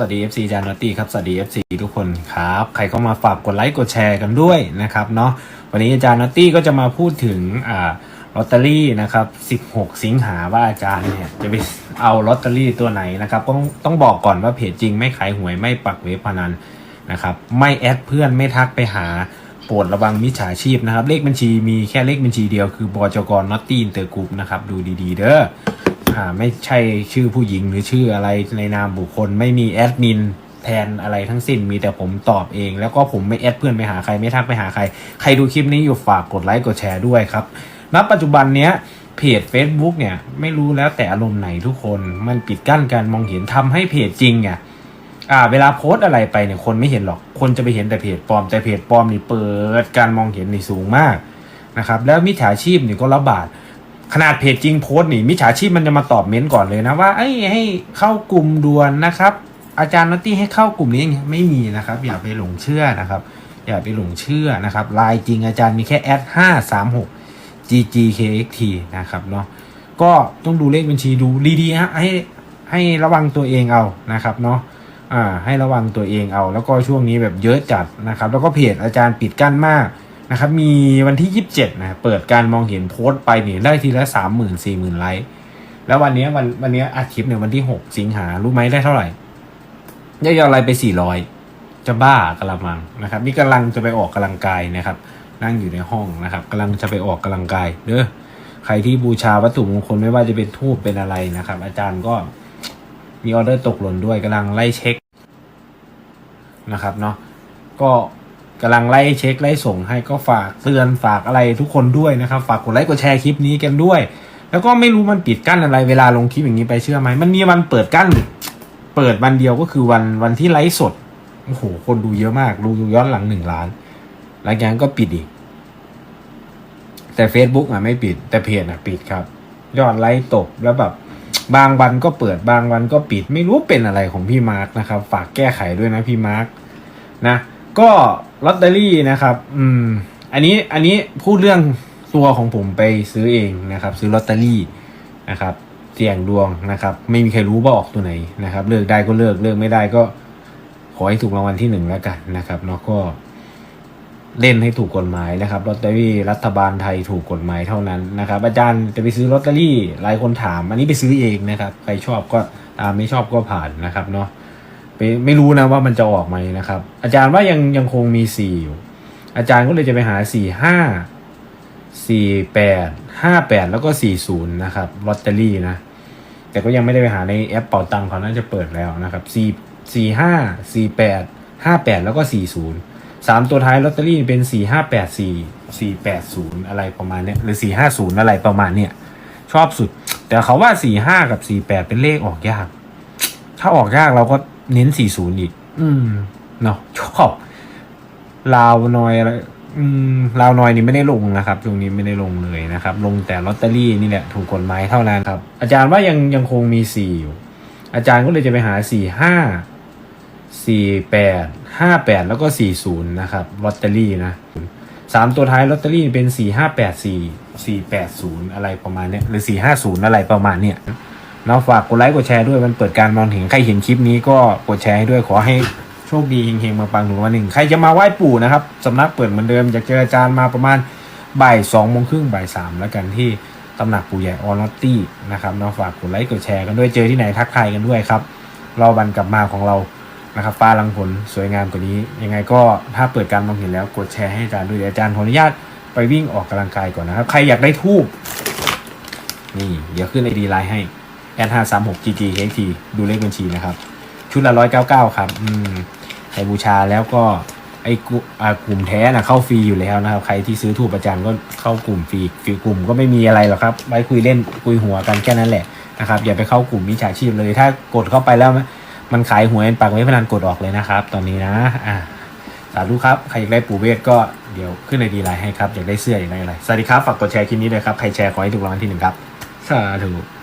สวัสดี FC จานอตตี้ครับสวัสดี FC ทุกคนครับใครเข้ามาฝากกดไลค์กดแชร์กันด้วยนะครับเนาะวันนี้อาจารย์นอตตี้ก็จะมาพูดถึงอ่าลอตเตอรี่นะครับ 16 สิงหาว่าอาจารย์เนี่ยจะไปเอาลอตเตอรี่ตัวไหนนะครับต้องต้องบอกก่อนว่าเพจจริงไม่ขายหวยไม่ปักเว็บพนันนะครับไม่แอดเพื่อนไม่ทักไปหาโปรดระวังมิจฉาชีพนะครับ เลขบัญชีมีแค่เลขบัญชีเดียวคือบจกนอตตี้อินเตอร์กรุ๊ปนะครับดูดีๆ เด้อ อ่าไม่ใช่ชื่อผู้หญิงหรือชื่ออะไรในนามบุคคล ไม่มีแอดมินแทนอะไรทั้งสิ้นมีแต่ผมตอบเอง แล้วก็ผมไม่แอดเพื่อนไปหาใครไม่ทักไปหาใคร ใครดูคลิปนี้อยู่ฝากกดไลค์กดแชร์ด้วยครับณปัจจุบันเนี้ยเพจ Facebook เนี่ยไม่รู้แล้วแต่อารมณ์ไหนทุกคนมันปิดกั้นการมองเห็นทำให้เพจจริงเนี่ยอ่าเวลาโพสต์อะไรไปเนี่ยคนไม่เห็นหรอกคนจะไปเห็นแต่เพจปลอมแต่เพจปลอมนี่เปิดการมองเห็นนี่สูงมากนะครับแล้วมิจฉาชีพนี่ก็ระบาด ขนาดเพจจริงโพสต์นี่มิจฉาชีพมันจะมาตอบเม้นก่อนเลยนะว่าไอ้ให้เข้ากลุ่มด่วนนะครับ อาจารย์นอตตี้ให้เข้ากลุ่มนี้อย่างเงี้ยไม่มีนะครับ อย่าไปหลงเชื่อนะครับ อย่าไปหลงเชื่อนะครับลน์จริงอาจารย์มีแค่แอดห้าสามหก ggkxt นะครับเนาะก็ต้องดูเลขบัญชีดูดีๆฮะให้ให้ระวังตัวเองเอานะครับเนาะอ่าให้ระวังตัวเองเอา แล้วก็ช่วงนี้แบบเยอะจัดนะครับ แล้วก็เพจอาจารย์ปิดกั้นมาก นะครับมีวันที่ 27นะเปิดการมองเห็นโพสต์ไปเนี่ยได้ทีละสามหมื่นสี่หมื่นไลค์แล้ววันนี้วันวันนี้อาทิตย์เนี่ยวันที่ 6 สิงหารู้ไหมได้เท่าไหร่ยอดไลค์ไป 400 จะบ้ากระมังนะครับ นี่กำลังจะไปออกกำลังกายนะครับ นั่งอยู่ในห้องนะครับกำลังจะไปออกกำลังกายเด้อใครที่บูชาวัตถุมงคลไม่ว่าจะเป็นทูบเป็นอะไรนะครับ อาจารย์ก็มีออเดอร์ตกหล่นด้วยกำลังไล่เช็คนะครับเนาะก็ กำลังไล่เช็คไล่ส่งให้ก็ฝากเตือนฝากอะไรทุกคนด้วยนะครับ ฝากกดไลค์กดแชร์คลิปนี้กันด้วย แล้วก็ไม่รู้มันปิดกั้นอะไรเวลาลงคลิปอย่างนี้ไปเชื่อไหมมันมีวันเปิดกั้น เปิดวันเดียวก็คือวันวันที่ไลฟ์สดโอ้โหคนดูเยอะมากดูย้อนหลังหนึ่งล้าน หลังจากนั้นก็ปิดอีก แต่ Facebook อะไม่ปิด แต่เพจอะปิดครับ ยอดไลค์ตกแล้วแบบบางวันก็เปิดบางวันก็ปิด ไม่รู้เป็นอะไรของพี่มาร์กนะครับ ฝากแก้ไขด้วยนะพี่มาร์กนะ ก็ลอตเตอรี่นะครับ อืม อันนี้อันนี้พูดเรื่องตัวของผมไปซื้อเองนะครับ ซื้อลอตเตอรี่นะครับ เสี่ยงดวงนะครับ ไม่มีใครรู้ว่าออกตัวไหนนะครับ เลือกได้ก็เลือกเลือกไม่ได้ก็ ขอให้ถูกรางวัลที่หนึ่งแล้วกันนะครับเนาะก็ เล่นให้ถูกกฎหมายนะครับลอตเตอรี่รัฐบาลไทยถูกกฎหมายเท่านั้นนะครับ อาจารย์จะไปซื้อลอตเตอรี่หลายคนถาม อันนี้ไปซื้อเองนะครับ ใครชอบก็ตามไม่ชอบก็ผ่านนะครับเนาะ ไปไม่รู้นะว่ามันจะออกไหมนะครับ อาจารย์ว่ายังยังคงมีสี่อยู่ อาจารย์ก็เลยจะไปหาสี่ห้าสี่แปดห้าแปดแล้วก็สี่ศูนย์นะครับลอตเตอรี่นะ แต่ก็ยังไม่ได้ไปหาในแอปเป่าตังค์เขาน่าจะเปิดแล้วนะครับสี่สี่ห้าสี่แปดห้าแปดแล้วก็สี่ศูนย์สามตัวท้ายลอตเตอรี่เป็นสี่ห้าแปดสี่สี่แปดศูนย์อะไรประมาณเนี้ยหรือสี่ห้าศูนย์อะไรประมาณเนี้ยชอบสุด แต่เขาว่าสี่ห้ากับสี่แปดเป็นเลขออกยาก ถ้าออกยากเราก็ เน้นสี่ศูนย์อีก อืม เนาะชอบลาวน้อยอะไรอืมลาวน้อยนี่ไม่ได้ลงนะครับช่วงนี้ไม่ได้ลงเลยนะครับ ลงแต่ลอตเตอรี่นี่แหละถูกกฎหมายเท่านั้นครับ อาจารย์ว่ายังยังคงมีสี่อยู่ อาจารย์ก็เลยจะไปหาสี่ห้าสี่แปดห้าแปดแล้วก็สี่ศูนย์นะครับลอตเตอรี่นะสามตัวท้ายลอตเตอรี่เป็นสี่ห้าแปดสี่สี่แปดศูนย์อะไรประมาณเนี้ยหรือสี่ห้าศูนย์อะไรประมาณเนี้ย เนาะฝากกดไลค์กดแชร์ด้วยมันเปิดการมองเห็นใครเห็นคลิปนี้ก็กดแชร์ให้ด้วยขอให้โชคดีเฮงๆมาปังถึงวันหนึ่งใครจะมาไหว้ปู่นะครับสำนักเปิดเหมือนเดิมอยากเจออาจารย์มาประมาณบ่ายสองโมงครึ่งบ่ายสามแล้วกันที่ตำหนักปู่ใหญ่ออลอตตี้นะครับเนาะฝากกดไลค์กดแชร์กันด้วยเจอที่ไหนทักทายกันด้วยครับรอบันกลับมาของเรานะครับฟ้าลังผลสวยงามกว่านี้ ยังไงก็ถ้าเปิดการมองเห็นแล้วกดแชร์ให้อาจารย์ด้วยอาจารย์ขออนุญาตไปวิ่งออกกำลังกายก่อนนะครับ ใครอยากได้ทูบนี่ เดี๋ยวขึ้นไอดีไลน์ให้ แอดห้าสามหก GG KT ดูเลขบัญชีนะครับ ชุดละร้อยเก้าเก้าครับอืมใครบูชาแล้วก็ไอ้กุอ่ากลุ่มแท้นะเข้าฟรีอยู่แล้วนะครับ ใครที่ซื้อถูกประจำก็เข้ากลุ่มฟรีฟรีกลุ่มก็ไม่มีอะไรหรอกครับไว้คุยเล่นคุยหัวกันแค่นั้นแหละนะครับอย่าไปเข้ากลุ่มมิจฉาชีพเลย ถ้ากดเข้าไปแล้วมันขายหวยปากไว้พนันกดออกเลยนะครับ ตอนนี้นะอ่าสาธุครับ ใครอยากได้ปู่เวทก็เดี๋ยวขึ้นในดีไลน์ให้ครับ อยากได้เสื้ออยากได้อะไร สวัสดีครับ ฝากกดแชร์คลิปนี้เลยครับ ใครแชร์ขอให้ถูกรางวัลที่หนึ่งครับ สาธุ